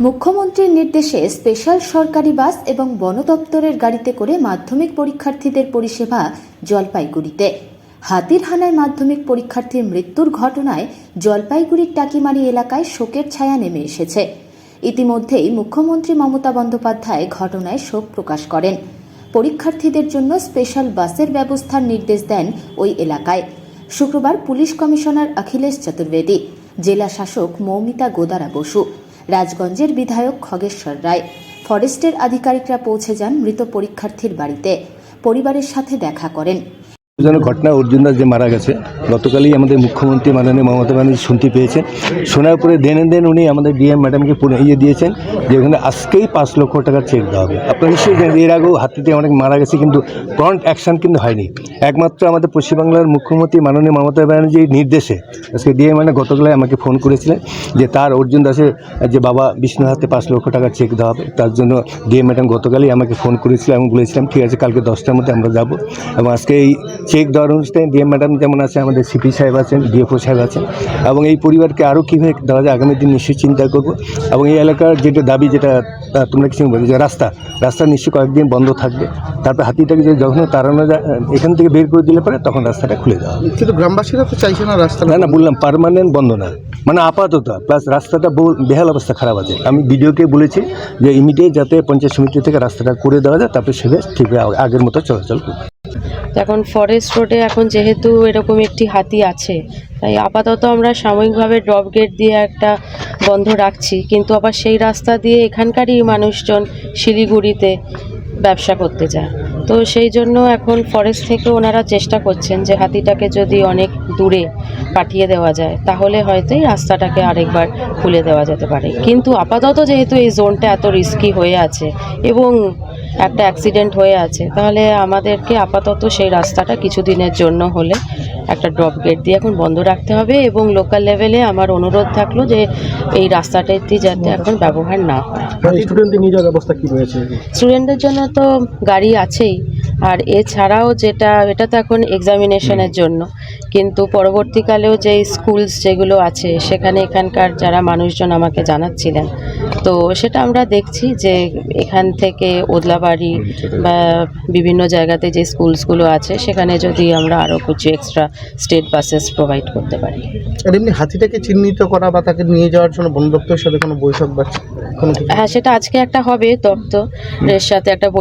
মুখ্যমন্ত্রীর নির্দেশে স্পেশাল সরকারি বাস এবং বন দপ্তরের গাড়িতে করে মাধ্যমিক পরীক্ষার্থীদের পরিষেবা জলপাইগুড়িতে। হাতির হানায় মাধ্যমিক পরীক্ষার্থীর মৃত্যুর ঘটনায় জলপাইগুড়ির টাকিমারি এলাকায় শোকের ছায়া নেমে এসেছে। ইতিমধ্যেই মুখ্যমন্ত্রী মমতা বন্দ্যোপাধ্যায় ঘটনায় শোক প্রকাশ করেন। পরীক্ষার্থীদের জন্য স্পেশাল বাসের ব্যবস্থার নির্দেশ দেন ওই এলাকায়। শুক্রবার পুলিশ কমিশনার অখিলেশ চতুর্বেদী, জেলা শাসক মৌমিতা গোদারা বসু রাজগঞ্জের বিধায়ক খগেশ্বর রায়। ফরেস্টের আধিকারিকরা পৌঁছে যান মৃত পরীক্ষার্থীর বাড়িতে। পরিবারের সাথে দেখা করেন। যেন ঘটনা অর্জুন দাস যে মারা গেছে, গতকালই আমাদের মুখ্যমন্ত্রী মাননীয় মমতা ব্যানার্জি শুনতে পেয়েছেন। শোনার পরে দেন দেন উনি আমাদের ডিএম ম্যাডামকে ইয়ে দিয়েছেন যে ওখানে আজকেই পাঁচ লক্ষ টাকা চেক দেওয়া হবে। আপনারা নিশ্চয়ই জানেন, এর আগেও হাতিতে অনেক মারা গেছে, কিন্তু ফ্রন্ট অ্যাকশন কিন্তু হয়নি। একমাত্র আমাদের পশ্চিমবাংলার মুখ্যমন্ত্রী মাননীয় মমতা ব্যানার্জির নির্দেশে আজকে ডিএম ম্যাডাম গতকালে আমাকে ফোন করেছিলেন যে তার অর্জুন দাসের, যে বাবা বিষ্ণু হাতে পাঁচ লক্ষ টাকা চেক দেওয়া হবে, তার জন্য ডিএম ম্যাডাম গতকালই আমাকে ফোন করেছিল এবং বলেছিলাম, ঠিক আছে, কালকে দশটার মধ্যে আমরা যাব। এবং আজকে এই চেক দেওয়ার অনুষ্ঠানে ডিএম ম্যাডাম যেমন আছে আমাদের সিপি সাহেব আছেন ডিএফও সাহেব আছেন এবং এই পরিবারকে আরও কীভাবে দেওয়া যায় আগামী দিন নিশ্চয়ই চিন্তা করব এবং এই এলাকার যেটা দাবি যেটা তোমরা কিছু বলি যে রাস্তা রাস্তা নিশ্চয়ই কয়েকদিন বন্ধ থাকবে। তারপর হাতিটাকে যদি যখন তাড়ানো যায় এখান থেকে বের করে দিলে পরে তখন রাস্তাটা খুলে দেওয়া হবে। কিন্তু গ্রামবাসীরা তো চাইছে না রাস্তা না না বললাম পার্মানেন্ট বন্ধ না মানে আপাতত। প্লাস রাস্তাটা বহু বেহাল অবস্থা খারাপ আছে। আমি ভিডিওকে বলেছি যে ইমিডিয়েট যাতে পঞ্চায়েত সমিতি থেকে রাস্তাটা করে দেওয়া যায় তারপরে সেভাবে ঠিক আগের মতো চলাচল করবে। তো এখন ফরেস্ট রোডে এখন যেহেতু এরকম একটি হাতি আছে, তাই আপাতত আমরা সাময়িকভাবে ড্রপ গেট দিয়ে একটা বন্ধ রাখছি। কিন্তু আবার সেই রাস্তা দিয়ে এখানকারই মানুষজন শিলিগুড়িতে ব্যবসা করতে যায়। তো সেই জন্য এখন ফরেস্ট থেকে ওনারা চেষ্টা করছেন যে হাতিটাকে যদি অনেক দূরে পাঠিয়ে দেওয়া যায় তাহলে হয়তো এই রাস্তাটাকে আরেকবার খুলে দেওয়া যেতে পারে। কিন্তু আপাতত যেহেতু এই জোনটা এত রিস্কি হয়ে আছে এবং একটা অ্যাক্সিডেন্ট হয়ে আছে তাহলে আমাদেরকে আপাতত সেই রাস্তাটা কিছুদিনের জন্য হলে একটা ড্রপ গেট দিয়ে এখন বন্ধ রাখতে হবে এবং লোকাল লেভেলে আমার অনুরোধ থাকল যে এই রাস্তাটাতে যাতে এখন ব্যবহার না হয়। স্টুডেন্টদের স্টুডেন্টদের জন্য তো গাড়ি আছেই আর এছাড়াও যেটা এটা তো এখন এক্সামিনেশনের জন্য। কিন্তু পরবর্তীকালেও যে স্কুলস যেগুলো আছে সেখানে এখানকার যারা মানুষজন আমাকে জানাচ্ছিলেন তো সেটা আমরা দেখছি যে এখান থেকে ওদলাবাড়ি বা বিভিন্ন জায়গাতে যে স্কুলসগুলো আছে সেখানে যদি আমরা আরও কিছু এক্সট্রা স্টেট বাসেস প্রোভাইড করতে পারি। আর এমনি হাতিটাকে চিহ্নিত করা বা তাকে নিয়ে যাওয়ার জন্য বন দপ্তরের সাথে কোনো বৈঠক বা হ্যাঁ সেটা আজকে একটা হবে দপ্তরের সাথে একটা বই